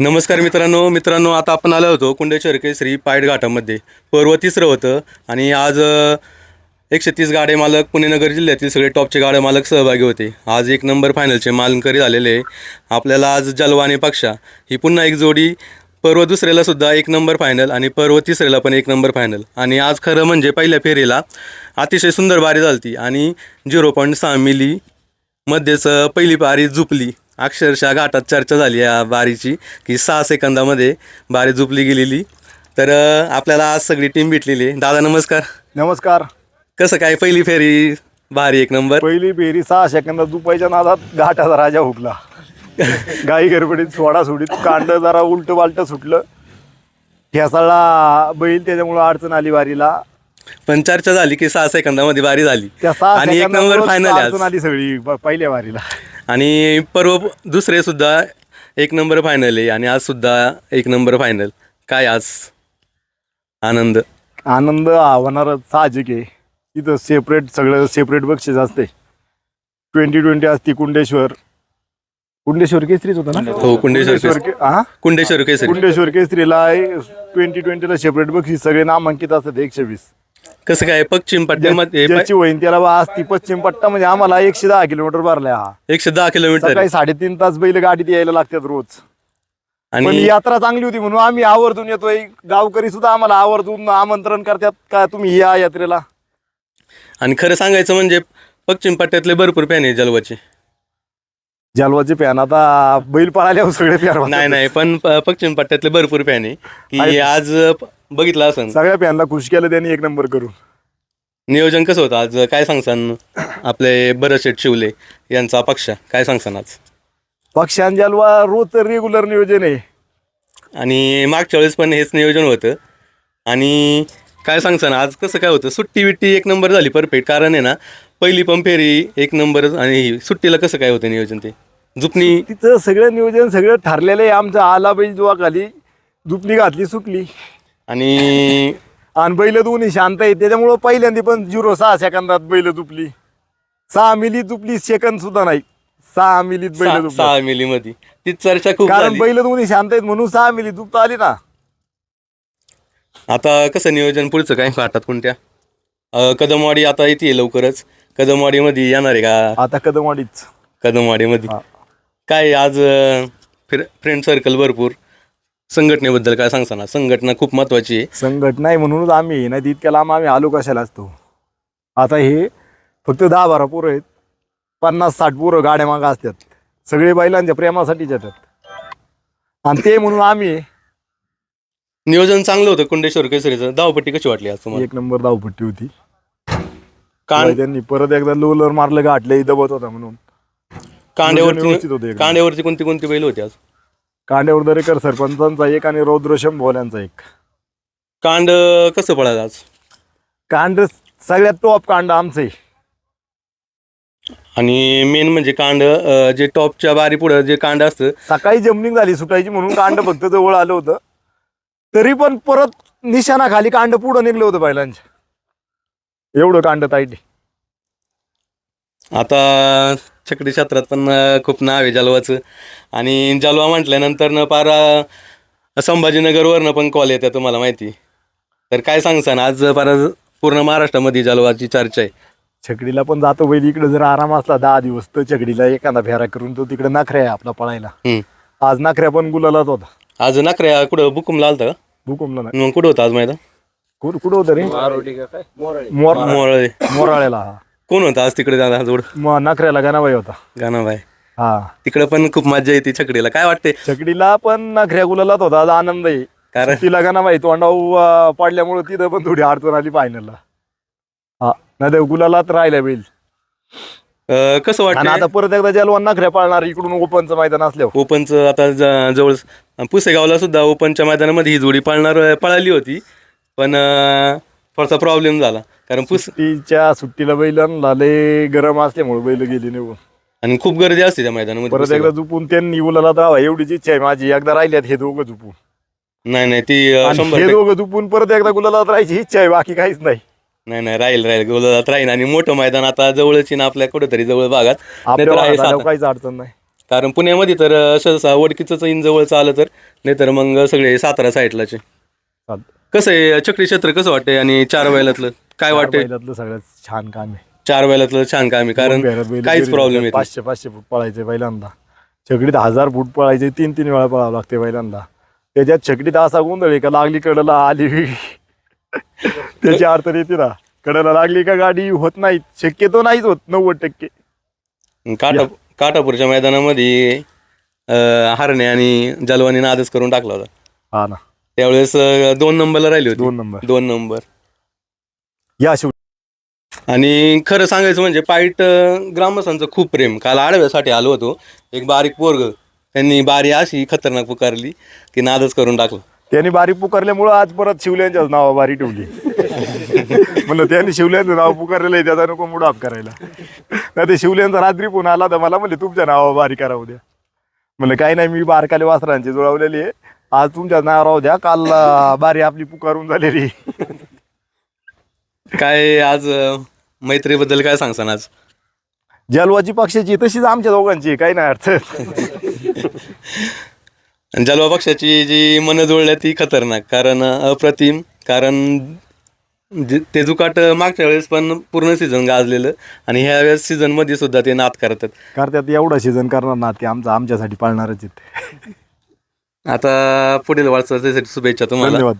नमस्कार मित्रांनो मित्रांनो आता आपण आलो होतो कुंडेश्वर श्री पायट घाटामध्ये. पर्व तिसरं होतं आणि आज एकशे तीस गाडे मालक पुणेनगर जिल्ह्यातील सगळे टॉपचे गाडे मालक सहभागी होते. आज एक नंबर फायनलचे मालकरी झालेले आहे. आपल्याला आज जलवा आणि पक्षा ही पुन्हा एक जोडी पर्व दुसऱ्याला सुद्धा एक नंबर फायनल आणि पर्व तिसऱ्याला पण एक नंबर फायनल. आणि आज खरं म्हणजे पहिल्या फेरीला अतिशय सुंदर बारी झालती आणि झिरो पॉईंट सहा मिली मध्येच पहिली बारी झुपली अक्षरशः घाटात चर्चा झाली या बारीची की सहा सेकंदामध्ये बारी झुपली गेलेली. तर अ, आपल्याला आज सगळी टीम भेटलेली आहे. दादा नमस्कार. नमस्कार. कसं काय पहिली फेरी बारी एक नंबर? पहिली फेरी सहा सेकंदात दुपायच्या नादात घाटाचा राजा हुकला. गाई गडबडीत सोडा सोडीत कांड जरा उलट पालट सुटलं. ठेसाळला बैल त्याच्यामुळं अडचण आली वारीला पण चर्चा झाली की सहा सेकंदामध्ये बारी झाली. त्या सहा आणि एक नंबर फायनल आहे अडचण आज आली सगळी पहिल्या वारीला. आणि पर्व दुसरे सुद्धा एक नंबर फायनल आहे. आणि आज सुद्धा एक नंबर फायनल काय आज? आनंद. आनंद हा होणारच साहजिक आहे. इथं सेपरेट सगळं सेपरेट बक्षीस असते. ट्वेंटी ट्वेंटी असते कुंडेश्वर कुंडेश्वर केसरीच होता ना? हो कुंडेश्वर केसरी. के- हा कुंडेश्वर केसरी. कुंडेश्वर केसरीला ट्वेंटी ट्वेंटीला सेपरेट बक्षीस. सगळे नामांकित असतात एकशे वीस. कसं काय? पश्चिम पट्ट्यामध्ये ज्याची होईन त्याला बा आज ती पश्चिम पट्टा म्हणजे आम्हाला एकशे दहा किलोमीटर भरलाय. हा एकशे दहा किलोमीटर. सकाळी साडेतीन तास बैल गाडीत यायला लागतात रोज. पण आणि यात्रा चांगली होती म्हणून आम्ही आवर्जून येतोय. गावकरी सुद्धा आम्हाला आवर्जून आमंत्रण करतात. का तुम्ही या यात्रेला? आणि खरं सांगायचं म्हणजे पश्चिम पट्ट्यातले भरपूर फॅन आहे जलवाचे. जलवाचे फॅन आता बैल पळाल्यावर सगळे फॅन नाही नाही पण प- पश्चिम पट्ट्यातले भरपूर फॅन आहे की. आज प- बघितलं असं. सगळ्या फॅनला खुश केलं त्यांनी एक नंबर करून. नियोजन कसं होतं आज? काय सांगसान आपले भरतशेठ शिवले यांचा पक्ष? काय सांगसान आज? पक्षान जलवा रोज रेग्युलर नियोजन आहे. आणि मागच्या वेळेस पण हेच नियोजन होतं. आणि काय सांगसान आज? कसं काय होतं? सुट्टी बिट्टी एक नंबर झाली परफेक्ट कारण आहे ना पहिली पण फेरी एक नंबर आणि सुट्टीला कसं काय होतं नियोजन ते? जुपणी तिचं सगळं नियोजन सगळं ठरलेलं आहे. आमचं आला बैल जेव्हा खाली दुपली घातली सुटली आणि आणि बैल दोन्ही शांत आहे त्याच्यामुळं पहिल्यांदा पण झिरो सहा सेकंदात बैल दुपली. सहा मिली दुपली सेकंद सुद्धा नाही. सहा मिलीत बैल सहा दुपली. सहा मिलीमध्ये. ती चर्चा खूप कारण झाली. बैल दोन्ही शांत आहेत म्हणून सहा मिली दुपता आली ना. आता कसं नियोजन पुढचं काय? घाटात कोणत्या? अं, कदमवाडी आता येते लवकरच. कदमवाडीमध्ये येणार आहे का? आता कदमवाडीच. कदमवाडीमध्ये. हा. काय आज फ्रेंड सर्कल भरपूर. संघटनेबद्दल काय सांगताना? संघटना खूप महत्वाची आहे. संघटना आहे म्हणूनच आम्ही नाही इतक्या लांब आम्ही आलो कशाला असतो? आता हे फक्त दहा बारा पोरं आहेत. पन्नास साठ पोरं गाड्या मागं असतात. सगळे बैलांच्या प्रेमासाठीच येतात. आणि ते म्हणून आम्ही नियोजन चांगलं होतं कुंडेश्वर केसरीचं. धावपट्टी कशी वाटली आज तुम्हाला? एक नंबर धावपट्टी होती. कांड त्यांनी परत एकदा लोलर मारलं गाठले दबत होता म्हणून. नियोजन व्यवस्थित होतं कांड्यावरती एकदम. कांड्यावरती कोणती कोणती बैल होती आज? कांड्यावर दरेकर सरपंचांचा एक आणि रौद्रशम भोल्यांचा एक. कांड कसं पडायचं आज? कांड सगळ्यात टॉप कांड आमचं. आहे आणि मेन म्हणजे कांड अं, जे टॉपच्या बारी पुढं जे कांड असतं. सकाळी जमनिंग झाली सुटायची म्हणून कांड फक्त जवळ आलं होतं. तरी पण परत निशाणा खाली कांड पुढं निघलं होतं बैलांच्या एवढं कांड ताईट आता छकडी क्षेत्रात पण खूप नाव आहे जलवाचं. आणि जलवा म्हटल्यानंतर न पार संभाजीनगरवरनं पण कॉल येतात तुम्हाला माहिती. तर काय सांगसान आज पार पूर्ण महाराष्ट्रामध्ये जलवाची चर्चा आहे. छकडीला पण जातो बैल इकडे जर आराम असला दहा दिवस तर छकडीला एखादा फेरा करून तो तिकडे नखऱ्या आहे आपला पळायला. हम्म. आज नखऱ्या पण गुलालाच होता. आज नखऱ्या कुठं बुकुमला आलता का? भूकंपला मग कुठं होतं आज माहिती कुठं कुठं होतं रे? मोर मोरळे. मोराळ्याला हा. कोण होता आज तिकडे दादा जोड? मग नखऱ्याला गणाबाई होता. गाणाबाई. हा. तिकडे पण खूप मजा येते छकडीला. काय वाटते छकडीला पण नखऱ्या गुलालात होता. आज आनंद आहे कारण तिला गणाबाई तोंडाऊ पडल्यामुळे तिथं पण थोडी अडचण आली फायनलला हा. नाही तर गुलालात राहिल्या बैल. अं, कसं आणि वाटतं आता परत एकदा जलवान नखऱ्या पाळणार इकडून ओपनचं मैदान असल्यावर. ओपनचं आता ज- जवळ पुसेगावला सुद्धा ओपनच्या मैदानामध्ये ही जोडी पळणार पळाली होती. पण अं, थोडासा प्रॉब्लेम झाला. कारण पुस सुट्टीच्या सुट्टीला बैल लय गरम असल्यामुळे बैल गेली निघून आणि खूप गर्दी असते त्या मैदानामध्ये परत. एकदा झुपून त्यांनी गुलालात राहावा एवढीच इच्छा आहे माझी. एकदा राहिल्यात हे दोघं झुपून. नाही नाही ती अं, आणि शंभर हे टक्के- दोघं झुपून परत एकदा गुलालात राहायची इच्छा आहे बाकी काहीच नाही. नाही नाही राहील राहील गोलात राहील आणि मोठं मैदान आता जवळच ना आपल्या कुठेतरी जवळ भागात. आपल्या नाहीतर आहे काहीच अडचण नाही. कारण पुण्यामध्ये तर अं, सहसा वडकीचंच इन जवळचं आलं तर नाही तर मग सगळे सातारा साईडलाचे. कसं आहे चक्री क्षेत्र कसं वाटतंय आणि चार बैलातलं? काय वाटतंय? बैलातलं सगळ्यात छान काम आहे. चार बैलातलं छान काम आहे कारण दोन बैलात बैल काहीच गेली, प्रॉब्लेम येत नाही. पाचशे पाचशे फूट पळायचे पहिल्यांदा. छकडीत हजार फूट पळायचे तीन तीन वेळा पळावं लागते पहिल्यांदा. त्याच्यात छकडीत असा गोंधळ आहे का लागली कडला आली? त्याची अर्थ येते ना. कडला लागली का गाडी होत नाही शक्यतो नाहीच होत नव्वद टक्के. काटा काटापूरच्या मैदानामध्ये अं, हरणे आणि जलवानी नादच करून टाकला होता. हा ना. त्यावेळेस अं, दोन नंबरला राहिली होती. दोन नंबर. दोन नंबर. या शिव आणि खरं सांगायचं म्हणजे पाईट अं, ग्रामस्थांचं खूप प्रेम. काल आडव्यासाठी आलो होतो. एक बारीक पोरग त्यांनी बारी अशी खतरनाक पुकारली की नादच करून टाकलं. त्यांनी बारी पुकारल्यामुळं आज परत शिवल्यांच्याच नावा बारी ठेवली. म्हणलं त्यांनी शिवल्यांचं नाव पुकारलेलं आहे त्याचा नको मुड ऑफ करायला. नाही ते शिवल्यांचा रात्री फोन आला तर मला म्हणले तुमच्या नावा बारी करा उद्या. म्हणलं काही नाही मी बारकाले वासरांची जुळवलेली आहे. आज तुमच्या नावावर द्या काल बारी आपली पुकारून झालेली. काय आज अं, मैत्रीबद्दल काय सांगसान आज? जलवाची पक्षाची तशीच आमच्या दोघांची काही नाही अर्थ आणि जलवा पक्षाची जी मन जुळल्या ती खतरनाक कारण अप्रतिम कारण जे- ते जुकाट मागच्या वेळेस पण पूर्ण सीझन गाजलेलं आणि ह्या वेळेस सीझनमध्ये सुद्धा ते नाद करतात. करतात एवढं सीझन करणार ना ते आमचं आमच्यासाठी पाळणारच आहेत. आता पुढील वाटचालीसाठी शुभेच्छा तुम्हाला. धन्यवाद.